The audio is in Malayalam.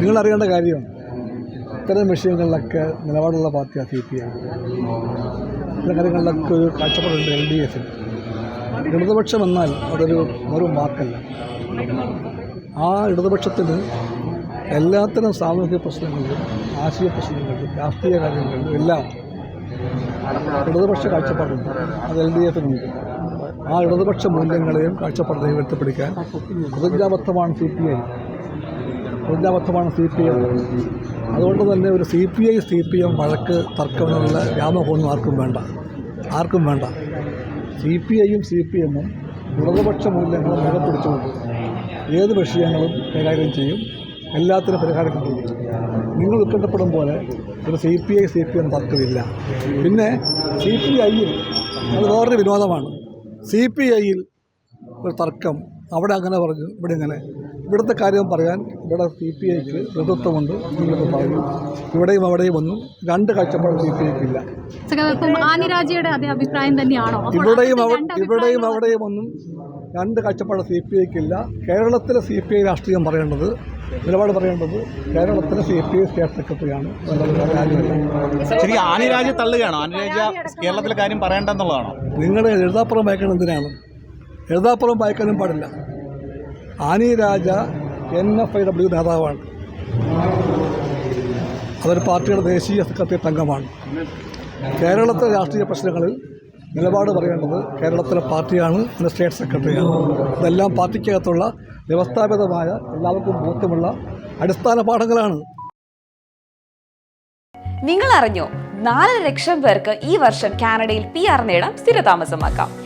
നിങ്ങൾ അറിയേണ്ട കാര്യം ഇത്തരം വിഷയങ്ങളിലൊക്കെ നിലപാടുള്ള പാർട്ടിയാണ് സി പി ഐ ഇത്തരം കാര്യങ്ങളിലൊക്കെ ഒരു കാഴ്ചപ്പാടുണ്ട് എൽ ഡി എഫിന്. ഇടതുപക്ഷം എന്നാൽ അതൊരു വെറും മാർക്കല്ല ആ ഇടതുപക്ഷത്തിന് എല്ലാത്തരം സാമൂഹിക പ്രശ്നങ്ങളിലും ആശയ പ്രശ്നങ്ങളിലും രാഷ്ട്രീയ കാര്യങ്ങളിലും എല്ലാം ഇടതുപക്ഷ കാഴ്ചപ്പാടുണ്ട്. അത് എൽ ഡി എഫിനുണ്ട്. ആ ഇടതുപക്ഷ മൂല്യങ്ങളെയും കാഴ്ചപ്പാടുകളെയും വ്യക്തപ്പെടുത്താൻ പ്രതിജ്ഞാബദ്ധമാണ് സി പി ഐ. പ്രതിജ്ഞാബദ്ധമാണ് സി പി എം. അതുകൊണ്ട് തന്നെ ഒരു C P I C P M വഴക്ക് തർക്കമെന്നുള്ള വ്യാമോഹമൊന്നും ആർക്കും വേണ്ട. ആർക്കും വേണ്ട. സി പി ഐയും സി പി എമ്മും ഇടതുപക്ഷ മൂല്യങ്ങളും മുഖപ്പിടിച്ചുകൊണ്ട് ഏത് വിഷയങ്ങളും കൈകാര്യം ചെയ്യും. എല്ലാത്തിനും പരിഹാരം കണ്ടുപിടിക്കും നിങ്ങൾ ഉത്കണ്ഠപ്പെടും പോലെ ഒരു C P I C P M തർക്കമില്ല. പിന്നെ സി പി ഐയിൽ അത് വേറൊരു വിനോദമാണ്. സി പി ഐയിൽ ഒരു തർക്കം അവിടെ അങ്ങനെ പറഞ്ഞു ഇവിടെ ഇങ്ങനെ. ഇവിടുത്തെ കാര്യം പറയാൻ ഇവിടെ സി പി ഐക്ക് നേതൃത്വമുണ്ട് പറയും ഇവിടെയും അവിടെയും ഒന്നും രണ്ട് കാഴ്ചപ്പാട് സി പി ഐക്ക് ഇല്ല അതേ അഭിപ്രായം തന്നെയാണോ? ഇവിടെയും ഇവിടെയും അവിടെയും ഒന്നും രണ്ട് കാഴ്ചപ്പാട് സി പി ഐക്ക് ഇല്ല കേരളത്തിലെ സി പി ഐ രാഷ്ട്രീയം പറയേണ്ടത് നിലപാട് പറയേണ്ടത് കേരളത്തിലെ സി പി ഐ സ്റ്റേറ്റ് സെക്രട്ടറിയാണ് ശരിക്കും തള്ളുകയാണോ? ആനിരാജ കേരളത്തിലെ കാര്യം പറയേണ്ടെന്നുള്ളതാണോ? നിങ്ങൾ എഴുതാപ്പുറം വായിക്കണം എന്തിനാണ്? എഴുതാപ്പുറം വായിക്കാനും പാടില്ല. Annie Raja N F I W നേതാവാണ്. അതൊരു പാർട്ടിയുടെ ദേശീയ സെക്രട്ടറി അംഗമാണ് കേരളത്തിലെ രാഷ്ട്രീയ പ്രശ്നങ്ങളിൽ നിലപാട് പറയേണ്ടത് കേരളത്തിലെ പാർട്ടിയാണ് അതിന്റെ സ്റ്റേറ്റ് സെക്രട്ടറിയാണ്. ഇതെല്ലാം പാർട്ടിക്കകത്തുള്ള വ്യവസ്ഥാപിതമായ എല്ലാവർക്കും ബോധ്യമുള്ള അടിസ്ഥാന പാഠങ്ങളാണ്. നിങ്ങൾ അറിഞ്ഞോ നാല് ലക്ഷം പേർക്ക് ഈ വർഷം കാനഡയിൽ പി ആർ നേടാം സ്ഥിരതാമസമാക്കാം.